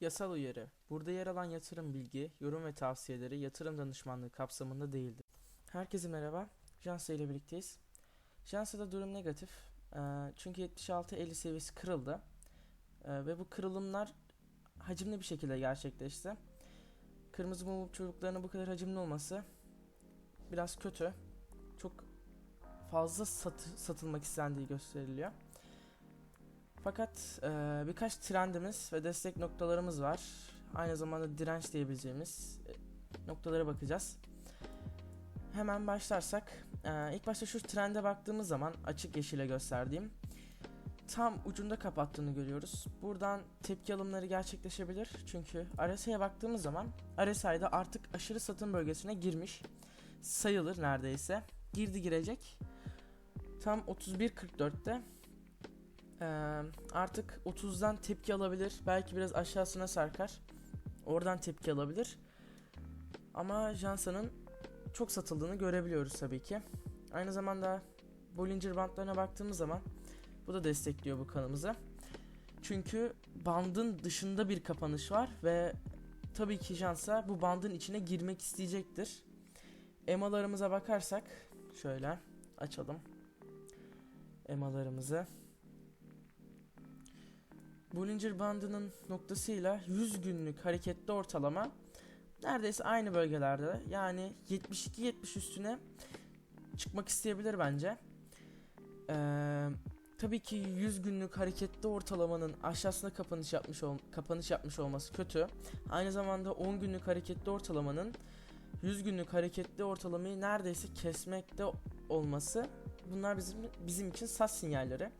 Yasal uyarı. Burada yer alan yatırım bilgi, yorum ve tavsiyeleri yatırım danışmanlığı kapsamında değildir. Herkese merhaba. Jansa ile birlikteyiz. Jansa'da durum negatif. Ee, çünkü 76-50 seviyesi kırıldı. Ee, ve bu kırılımlar hacimli bir şekilde gerçekleşti. Kırmızı mum çubuklarının bu kadar hacimli olması biraz kötü. Çok fazla sat- satılmak istendiği gösteriliyor. Fakat e, birkaç trendimiz ve destek noktalarımız var. Aynı zamanda direnç diyebileceğimiz e, noktalara bakacağız. Hemen başlarsak, e, ilk başta şu trende baktığımız zaman açık yeşile gösterdiğim tam ucunda kapattığını görüyoruz. Buradan tepki alımları gerçekleşebilir. Çünkü RSI'ye baktığımız zaman RSI'de artık aşırı satım bölgesine girmiş sayılır neredeyse. Girdi girecek. Tam 31.44'te ee, artık 30'dan tepki alabilir. Belki biraz aşağısına sarkar. Oradan tepki alabilir. Ama Jansa'nın çok satıldığını görebiliyoruz tabii ki. Aynı zamanda Bollinger bandlarına baktığımız zaman bu da destekliyor bu kanımızı. Çünkü bandın dışında bir kapanış var ve tabii ki Jansa bu bandın içine girmek isteyecektir. EMA'larımıza bakarsak şöyle açalım. EMA'larımızı. Bollinger bandının noktasıyla 100 günlük hareketli ortalama neredeyse aynı bölgelerde. Yani 72-70 üstüne çıkmak isteyebilir bence. Ee, tabii ki 100 günlük hareketli ortalamanın aşağısına kapanış yapmış ol kapanış yapmış olması kötü. Aynı zamanda 10 günlük hareketli ortalamanın 100 günlük hareketli ortalamayı neredeyse kesmekte olması bunlar bizim bizim için sas sinyalleri.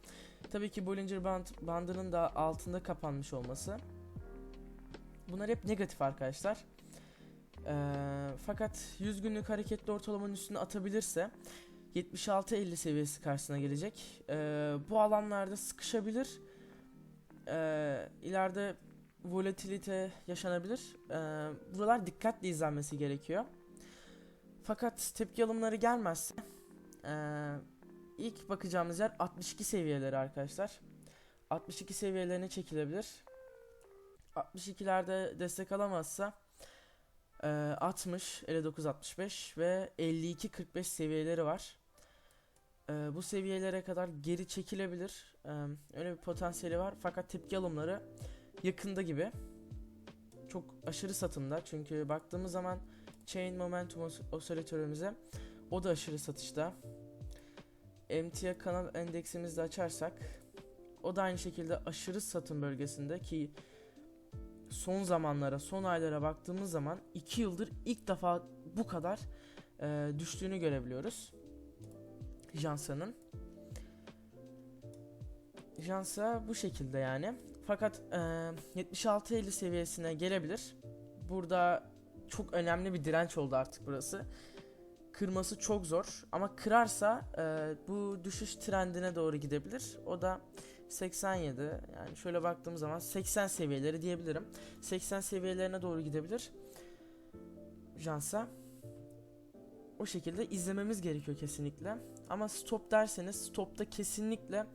Tabii ki Bollinger Band bandının da altında kapanmış olması. Bunlar hep negatif arkadaşlar. Ee, fakat 100 günlük hareketli ortalamanın üstüne atabilirse 76-50 seviyesi karşısına gelecek. Ee, bu alanlarda sıkışabilir. Ee, ileride volatilite yaşanabilir. Ee, buralar dikkatle izlenmesi gerekiyor. Fakat tepki alımları gelmezse ee, ilk bakacağımız yer 62 seviyeleri arkadaşlar. 62 seviyelerine çekilebilir. 62'lerde destek alamazsa e, 60, 59, 65 ve 52, 45 seviyeleri var. E, bu seviyelere kadar geri çekilebilir. E, öyle bir potansiyeli var. Fakat tepki alımları yakında gibi. Çok aşırı satımda. Çünkü baktığımız zaman Chain Momentum os- osilatörümüze o da aşırı satışta. MTA kanal endeksimizi de açarsak o da aynı şekilde aşırı satım bölgesinde ki son zamanlara, son aylara baktığımız zaman 2 yıldır ilk defa bu kadar e, düştüğünü görebiliyoruz. Jansa'nın. Jansa bu şekilde yani. Fakat e, 76-50 seviyesine gelebilir. Burada çok önemli bir direnç oldu artık burası. Kırması çok zor ama kırarsa e, bu düşüş trendine doğru gidebilir. O da 87 yani şöyle baktığım zaman 80 seviyeleri diyebilirim. 80 seviyelerine doğru gidebilir. Jansa o şekilde izlememiz gerekiyor kesinlikle. Ama stop derseniz stopta kesinlikle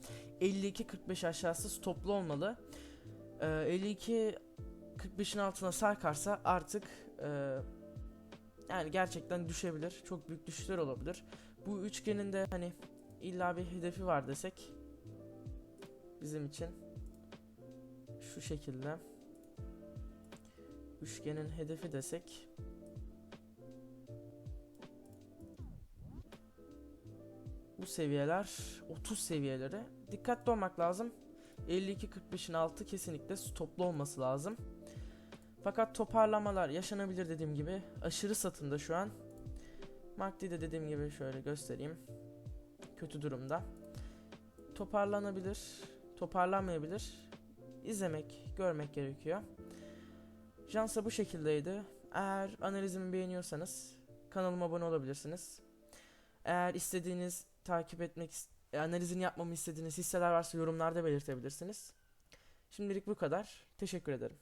52-45 aşağısı stoplu olmalı. Ee, 52 45'in altına sarkarsa artık e, yani gerçekten düşebilir. Çok büyük düşüşler olabilir. Bu üçgenin de hani illa bir hedefi var desek bizim için şu şekilde üçgenin hedefi desek bu seviyeler 30 seviyeleri dikkatli olmak lazım 52-45'in altı kesinlikle stoplu olması lazım fakat toparlamalar yaşanabilir dediğim gibi. Aşırı satımda şu an. MACD de dediğim gibi şöyle göstereyim. Kötü durumda. Toparlanabilir toparlanmayabilir. İzlemek görmek gerekiyor. Jansa bu şekildeydi. Eğer analizimi beğeniyorsanız kanalıma abone olabilirsiniz. Eğer istediğiniz takip etmek ist- analizini yapmamı istediğiniz hisseler varsa yorumlarda belirtebilirsiniz. Şimdilik bu kadar. Teşekkür ederim